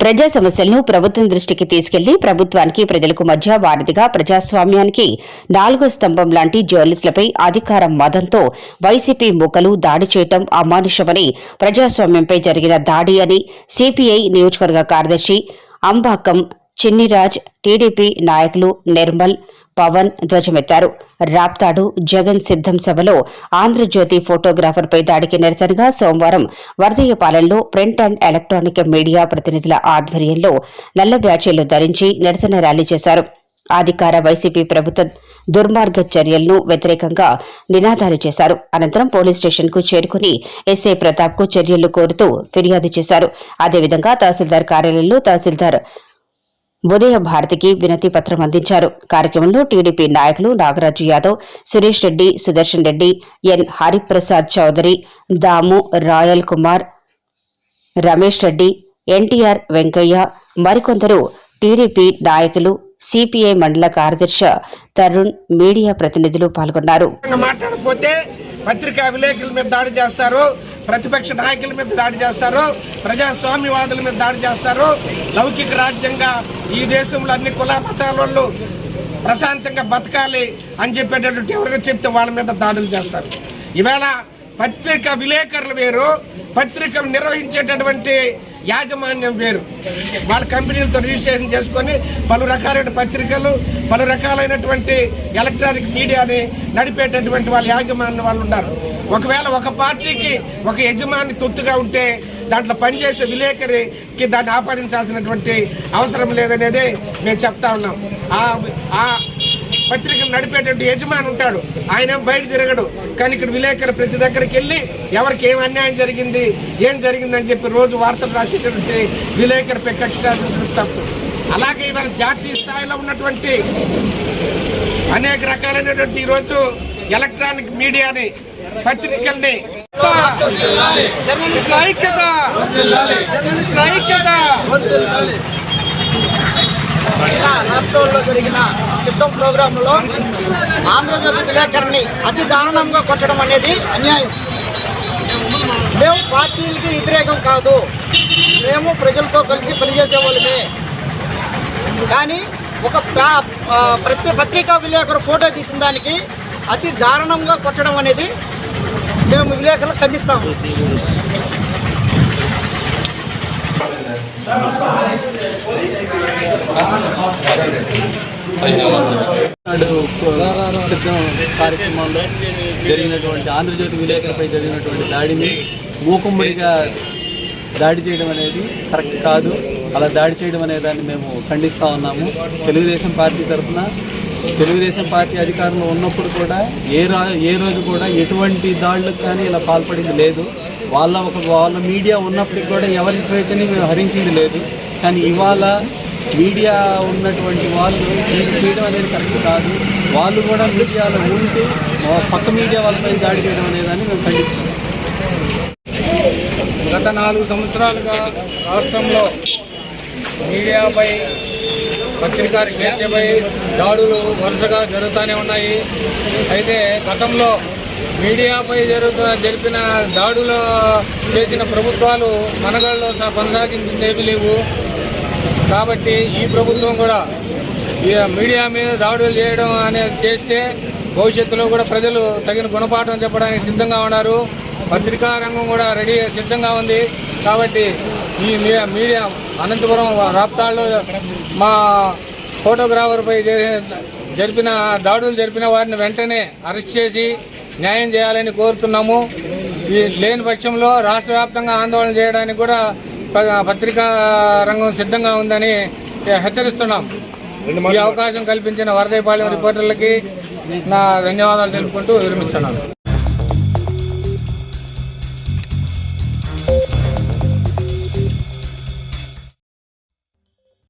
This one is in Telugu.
ప్రజా సమస్యలను ప్రభుత్వం దృష్టికి తీసుకెళ్ళి ప్రభుత్వానికి ప్రజలకు మధ్య వారధిగా ప్రజాస్వామ్యానికి నాలుగో స్తంభం లాంటి జర్నలిస్టులపై అధికార మదంతో వైసీపీ మూకలు దాడి చేయటం అమానుషమని ప్రజాస్వామ్యంపై జరిగిన దాడి అని సిపిఐ నియోజకవర్గ కార్యదర్శి అంబాకం చిన్నిరాజ్ టీడీపీ నాయకులు నిర్మల్ పవన్ ధ్వజమెత్తారు. రాప్తాడు జగన్ సిద్ధం సభలో ఆంధ్రజ్యోతి ఫోటోగ్రాఫర్పై దాడికి నిరసనగా సోమవారం వర్ధయ్యపాలెంలో ప్రింట్ అండ్ ఎలక్ట్రానిక్ మీడియా ప్రతినిధుల ఆధ్వర్యంలో నల్ల బ్యాచీలు ధరించి నిరసన ర్యాలీ చేశారు. అధికార వైసీపీ ప్రభుత్వ దుర్మార్గ చర్యలను వ్యతిరేకంగా నినాదాలు చేశారు. అనంతరం పోలీస్ స్టేషన్కు చేరుకుని ఎస్ఐ ప్రతాప్కు చర్యలు కోరుతూ ఫిర్యాదు చేశారు. అదేవిధంగా తహసీల్దార్ కార్యాలయంలో తహసీల్దార్ ఉదయ భారతికి వినతి పత్రం అందించారు. కార్యక్రమంలో టీడీపీ నాయకులు Nagaraju Yadav Suresh Reddy Sudarshan Reddy N. Hariprasad Chowdary Damu royal Kumar Ramesh Reddy NTR Venkaiah మరికొందరు టీడీపీ నాయకులు సిపిఐ మండల కార్యదర్శి తరుణ్ మీడియా ప్రతినిధులు పాల్గొన్నారు. పత్రికా విలేకరుల మీద దాడి చేస్తారు ప్రతిపక్ష నాయకుల మీద దాడి చేస్తారు ప్రజాస్వామ్యవాదుల మీద దాడి చేస్తారు. లౌకిక రాజ్యంగా ఈ దేశంలో అన్ని కుల మతాల వాళ్ళు ప్రశాంతంగా బతకాలి అని చెప్పేటటువంటి ఎవరైనా చెప్తే వాళ్ళ మీద దాడులు చేస్తారు. ఈవేళ పత్రిక విలేకరులు వేరు పత్రికలు నిర్వహించేటటువంటి యాజమాన్యం వేరు. వాళ్ళ కంపెనీలతో రిజిస్ట్రేషన్ చేసుకొని పలు రకాలైన పత్రికలు పలు రకాలైనటువంటి ఎలక్ట్రానిక్ మీడియాని నడిపేటటువంటి వాళ్ళ యాజమాన్యం వాళ్ళు ఉన్నారు. ఒకవేళ ఒక పార్టీకి ఒక యజమాని తొత్తుగా ఉంటే దాంట్లో పనిచేసే విలేకరికి దాన్ని ఆపాదించాల్సినటువంటి అవసరం లేదనేది మేము చెప్తా ఉన్నాం. ఆ పత్రికలు నడిపేటువంటి యజమాని ఉంటాడు. ఆయన బయట తిరగడు. కానీ ఇక్కడ విలేకరు ప్రతి దగ్గరికి వెళ్ళి ఎవరికి ఏం అన్యాయం జరిగింది ఏం జరిగిందని చెప్పి రోజు వార్తలు రాసేటటువంటి విలేకరు కక్ష తప్పు. అలాగే ఇవాళ జాతీయ స్థాయిలో ఉన్నటువంటి అనేక రకాలైనటువంటి ఈరోజు ఎలక్ట్రానిక్ మీడియాని పత్రికల్ని జర్నలిస్టుల ఐక్యత! జర్నలిస్టుల ఐక్యత! ఇలా రాష్ట్రంలో జరిగిన సిద్ధం ప్రోగ్రాంలో ఆంధ్రజ్యోతి విలేకరిని అతి దారుణంగా కొట్టడం అనేది అన్యాయం. మేము పార్టీలకి వ్యతిరేకం కాదు. మేము ప్రజలతో కలిసి పనిచేసే వాళ్ళమే. కానీ ఒక ప్రతి పత్రికా విలేకరు ఫోటో తీసిన దానికి అతి దారుణంగా కొట్టడం అనేది మేము విలేకరులు ఖండిస్తాము. కార్యక్రమంలో జరిగినటువంటి ఆంధ్రజ్యోతి విలేకరులపై జరిగినటువంటి దాడిని మూకుమ్మడిగా దాడి చేయడం అనేది కరెక్ట్ కాదు. అలా దాడి చేయడం అనే దాన్ని మేము ఖండిస్తూ ఉన్నాము. తెలుగుదేశం పార్టీ తరఫున తెలుగుదేశం పార్టీ అధికారంలో ఉన్నప్పుడు కూడా ఏ రా ఏ రోజు కూడా ఎటువంటి దాడులకు కానీ ఇలా పాల్పడింది లేదు. వాళ్ళ ఒక వాళ్ళ మీడియా ఉన్నప్పటికి కూడా ఎవరి స్వేచ్ఛని మేము హరించింది లేదు. కానీ ఇవాళ మీడియా ఉన్నటువంటి వాళ్ళు ఇది చేయడం అనేది కరెక్ట్ కాదు. వాళ్ళు కూడా మీడియాలో ఉంటూ పక్క మీడియా వాళ్ళపై దాడి చేయడం అనేదాన్ని మేము ఖండిస్తాం గత నాలుగు సంవత్సరాలుగా రాష్ట్రంలో మీడియాపై పత్రికా స్వేచ్ఛపై దాడులు వరుసగా జరుగుతూనే ఉన్నాయి. అయితే గతంలో మీడియాపై జరుగుతున్న జరిపిన దాడులు చేసిన ప్రభుత్వాలు మనగడలో కొనసాగించేవి లేవు. కాబట్టి ఈ ప్రభుత్వం కూడా ఈ మీడియా మీద దాడులు చేయడం అనేది చేస్తే భవిష్యత్తులో కూడా ప్రజలు తగిన గుణపాఠం చెప్పడానికి సిద్ధంగా ఉన్నారు. పత్రికా రంగం కూడా రెడీ సిద్ధంగా ఉంది. కాబట్టి ఈ మీడియా అనంతపురం రాప్తాళ్ళు మా ఫోటోగ్రాఫర్పై జరిపిన దాడులు జరిపిన వారిని వెంటనే అరెస్ట్ చేసి న్యాయం చేయాలని కోరుతున్నాము. ఈ లేని పక్షంలో రాష్ట్ర ఆందోళన చేయడానికి కూడా పత్రికా రంగం సిద్ధంగా ఉందని హెచ్చరిస్తున్నాం. ఈ అవకాశం కల్పించిన వరదైపాలెం రిపోర్టర్లకి నా ధన్యవాదాలు తెలుపుకుంటూ విరమిస్తున్నాను.